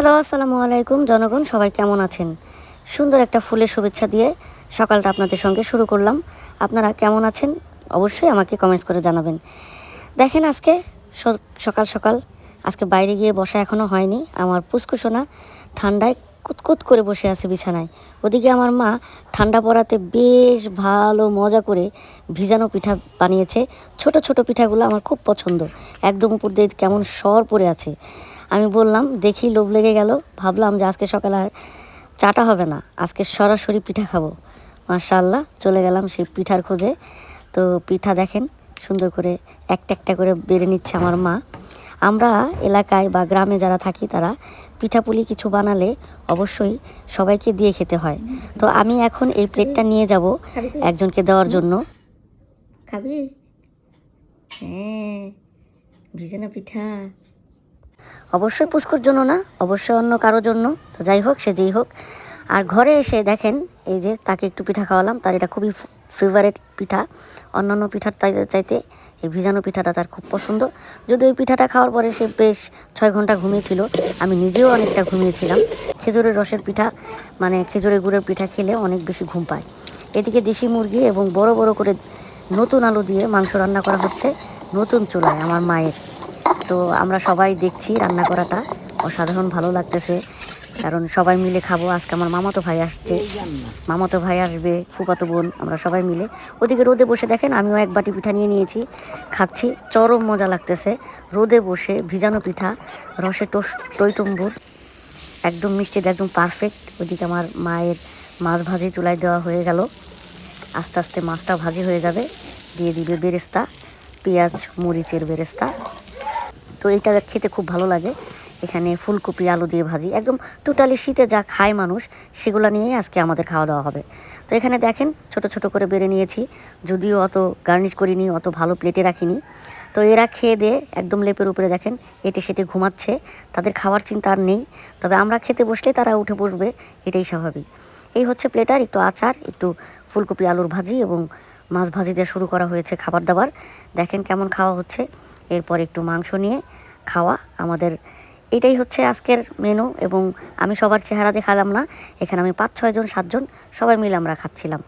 Hello, আসসালামু আলাইকুম। জনগণ, সবাই কেমন আছেন? সুন্দর একটা ফুলের শুভেচ্ছা দিয়ে সকালটা আপনাদের সঙ্গে শুরু করলাম। আপনারা কেমন আছেন? অবশ্যই আমাকে কমেন্টস করে জানাবেন। দেখেন আজকে সকাল সকাল, আজকে বাইরে গিয়ে বসা এখনও হয়নি। আমার পুষ্কুসোনা ঠান্ডায় কুতকুত করে বসে আছে বিছানায়। ওদিকে আমার মা ঠান্ডা পড়াতে বেশ ভালো মজা করে ভিজানো পিঠা বানিয়েছে। ছোট ছোট পিঠাগুলো আমার খুব পছন্দ। একদম উপর দিয়ে কেমন সর পড়ে আছে। আমি বললাম, দেখি লোভ লেগে গেল। ভাবলাম যে আজকে সকালে আর চাটা হবে না। আজকে সরাসরি পিঠা খাব। মাশাল্লাহ চলে গেলাম সেই পিঠার খোঁজে। তো পিঠা দেখেন, সুন্দর করে একটা একটা করে বেড়ে নিচ্ছে আমার মা। আমরা এলাকায় বা গ্রামে যারা থাকি, তারা পিঠাপুলি কিছু বানালে অবশ্যই সবাইকে দিয়ে খেতে হয়। তো আমি এখন এই প্লেটটা নিয়ে যাব একজনকে দেওয়ার জন্য। খাবি? হ্যাঁ ভিজানো পিঠা। অবশ্যই পুষ্কুর জন্য না, অবশ্যই অন্য কারোর জন্য। তো যাই হোক, সে যেই হোক। আর ঘরে এসে দেখেন, এই যে তাকে একটু পিঠা খাওয়ালাম, তার এটা খুবই ফেভারেট পিঠা। অন্যান্য পিঠার চাইতে এই ভিজানো পিঠাটা তার খুব পছন্দ। যদি ওই পিঠাটা খাওয়ার পরে সে বেশ ছয় ঘণ্টা ঘুমিয়েছিল। আমি নিজেও অনেকটা ঘুমিয়েছিলাম। খেজুরের রসের পিঠা মানে খেজুরের গুড়ের পিঠা খেলে অনেক বেশি ঘুম পায়। এদিকে দেশি মুরগি এবং বড় বড় করে নতুন আলু দিয়ে মাংস রান্না করা হচ্ছে নতুন চুলায়, আমার মায়ের। তো আমরা সবাই দেখছি রান্না করাটা। অসাধারণ ভালো লাগতেছে। কারণ সবাই মিলে খাব। আজকে আমার মামাতো ভাই আসছে। মামাতো ভাই আসবে ফুপাতো বোন, আমরা সবাই মিলে। ওদিকে রোদে বসে দেখেন, আমিও এক বাটি পিঠা নিয়ে নিয়েছি। খাচ্ছি, চরম মজা লাগতেছে। রোদে বসে ভিজানো পিঠা, রসে টোস টইটুম্বুর। একদম মিষ্টি, একদম পারফেক্ট ওদিকে আমার মায়ের মাছ ভাজি চুলায় দেওয়া হয়ে গেল। আস্তে আস্তে মাছটা ভাজি হয়ে যাবে। দিয়ে দিবে বেরেস্তা, পেঁয়াজ, মরিচের বেরেস্তা। তো এটা খেতে খুব ভালো লাগে। এখানে ফুলকপি, আলু দিয়ে ভাজি, একদম টোটালি শীতে যা খায় মানুষ, সেগুলো নিয়েই আজকে আমাদের খাওয়া দাওয়া হবে। তো এখানে দেখেন, ছোট ছোট করে বেড়ে নিয়েছি, যদিও অত গার্নিশ করিনি, অত ভালো প্লেটে রাখিনি। তো এরা খেয়ে দিয়ে একদম লেপের উপরে দেখেন, এটে সেটে ঘুমাচ্ছে, তাদের খাওয়ার চিন্তা আর নেই। তবে আমরা খেতে বসলে তারা উঠে বসবে, এটাই স্বাভাবিক। এই হচ্ছে প্লেটার একটু আচার, একটু ফুলকপি, আলুর ভাজি এবং মাছ ভাজি দিয়ে শুরু করা হয়েছে খাবার দাবার দেখেন কেমন খাওয়া হচ্ছে। এরপর একটু মাংস নিয়ে খাওয়া আমাদের। এটাই হচ্ছে আজকের মেনু এবং আমি সবার চেহারা দেখালাম না। এখানে আমি পাঁচ ছয়জন সাতজন সবাই মিলে আমরা খাচ্ছিলাম।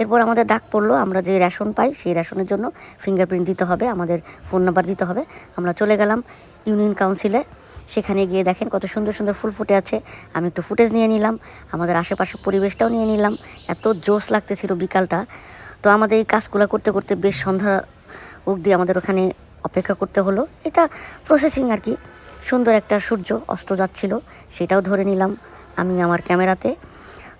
এরপর আমাদের ডাক পড়ল, আমরা যে রেশন পাই সেই রেশনের জন্য ফিঙ্গারপ্রিন্ট দিতে হবে, আমাদের ফোন নাম্বার দিতে হবে। আমরা চলে গেলাম ইউনিয়ন কাউন্সিলে সেখানে গিয়ে দেখেন কত সুন্দর সুন্দর ফুল ফুটে আছে। আমি একটু ফুটেজ নিয়ে নিলাম। আমাদের আশেপাশের পরিবেশটাও নিয়ে নিলাম। এত জোশ লাগতেছিল বিকালটা। তো আমাদের এই কাজগুলো করতে করতে বেশ সন্ধ্যা অবধি আমাদের ওখানে অপেক্ষা করতে হলো। এটা প্রসেসিং আর কি। সুন্দর একটা সূর্য অস্ত যাচ্ছিল, সেটাও ধরে নিলাম আমি আমার ক্যামেরাতে।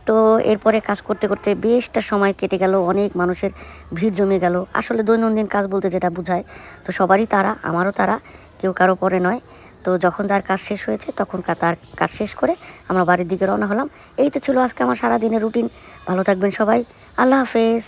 তো এরপরে কাজ করতে করতে বেশটা সময় কেটে গেল, অনেক মানুষের ভিড় জমে গেল। আসলে দৈনন্দিন কাজ বলতে যেটা বোঝায়, তো সবারই তারা, আমারও তারা, কেউ কারও পরে নয়। তো যখন যার কাজ শেষ হয়েছে, তখন তার কাজ শেষ করে আমরা বাড়ির দিকে রওনা হলাম। এই তো ছিল আজকে আমার সারাদিনের রুটিন ভালো থাকবেন সবাই। আল্লাহ হাফেজ।